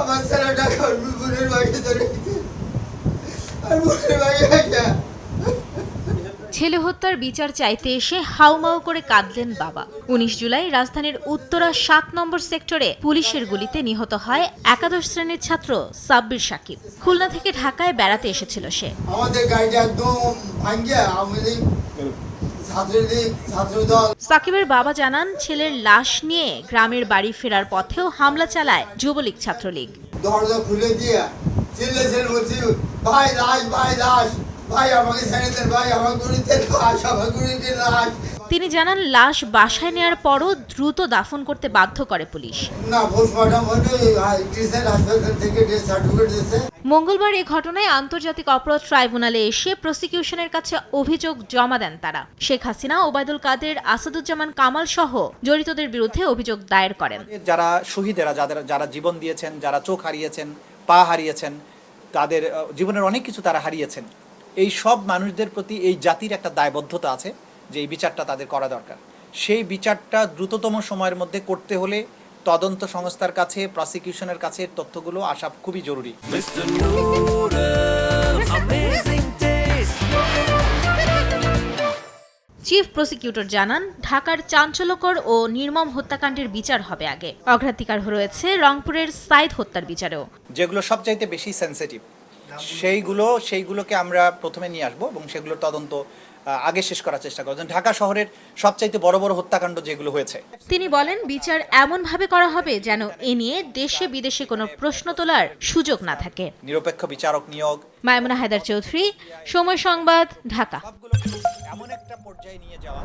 আমার ছেলেটা বোনের গেছে। আর বোনের বাড়ি ছেলে হত্যার বিচার চাইতে এসে হাউমাউ করে কাঁদলেন বাবা। উনিশ জুলাই রাজধানীর উত্তরা সাত নম্বর সেক্টরে পুলিশের গুলিতে নিহত হয় একাদশ শ্রেণির ছাত্র সাব্বির সাকিব। খুলনা থেকে ঢাকায় বেড়াতে এসেছিল সে। আমাদের গাড়িটা একদম ভাঙ্গিয়া আওয়ামী সাকিবের বাবা জানান ছেলের লাশ নিয়ে গ্রামের বাড়ি ফেরার পথেও হামলা চালায় যুবলীগ ছাত্রলীগ। দরজা খুলে দিয়ে চিল্লে চিল্লে বলছি ভাই লাশ ভাই লাশ। ভাই আমাকে ছেড়ে দেন ভাই আমার গুড়িতে লাশ আমার গুড়িতে লাশ। তিনি জানান লাশ বাসায় নেয়ার পরও দ্রুত দাফন করতে বাধ্য করে পুলিশ। না পোস্টমর্টম হলে টিচার হাসপাতাল থেকে ডেথ সার্টিফিকেট দিয়েছে? মঙ্গলবার এ ঘটনায় আন্তর্জাতিক অপরাধ ট্রাইব্যুনালে এসে প্রসিকিউশনের কাছে অভিযোগ জমা দেন তারা। শেখ হাসিনা ওবায়দুল কাদের আসাদুজ্জামান কামাল সহ জড়িতদের বিরুদ্ধে অভিযোগ দায়ের করেন। যারা শহীদেরা যাদের যারা জীবন দিয়েছেন যারা চোখ হারিয়েছেন পা হারিয়েছেন তাদের জীবনের অনেক কিছু তারা হারিয়েছেন। এই সব মানুষদের প্রতি এই জাতির একটা দায়বদ্ধতা আছে যে এই বিচারটা তাদের করা দরকার। সেই বিচারটা দ্রুততম সময়ের মধ্যে করতে হলে তদন্ত সংস্থার কাছে প্রসিকিউশনের কাছে তথ্যগুলো আসা খুবই জরুরি. চিফ প্রসিকিউটর জানান ঢাকার চাঞ্চল্যকর ও নির্মম হত্যাকাণ্ডের বিচার হবে আগে। অগ্রাধিকার রয়েছে রংপুরের সাইদ হত্যার বিচারেও। যেগুলো সবচাইতে বেশি সেনসিটিভ সেইগুলো সেইগুলোকে আমরা প্রথমে নিয়ে আসব এবং সেগুলোর তদন্ত আগে শেষ করার চেষ্টা করব। ঢাকা শহরের সবচাইতে বড় বড় হত্যাকাণ্ড যেগুলো হয়েছে। তিনি বলেন বিচার এমনভাবে করা হবে যেন এ নিয়ে দেশে বিদেশে কোনো প্রশ্ন তোলার সুযোগ না থাকে। নিরপেক্ষ বিচারক নিয়োগ। মায়মুনা হায়দার চৌধুরী সময় সংবাদ ঢাকা। এমন একটা পর্যায়ে নিয়ে যাওয়া।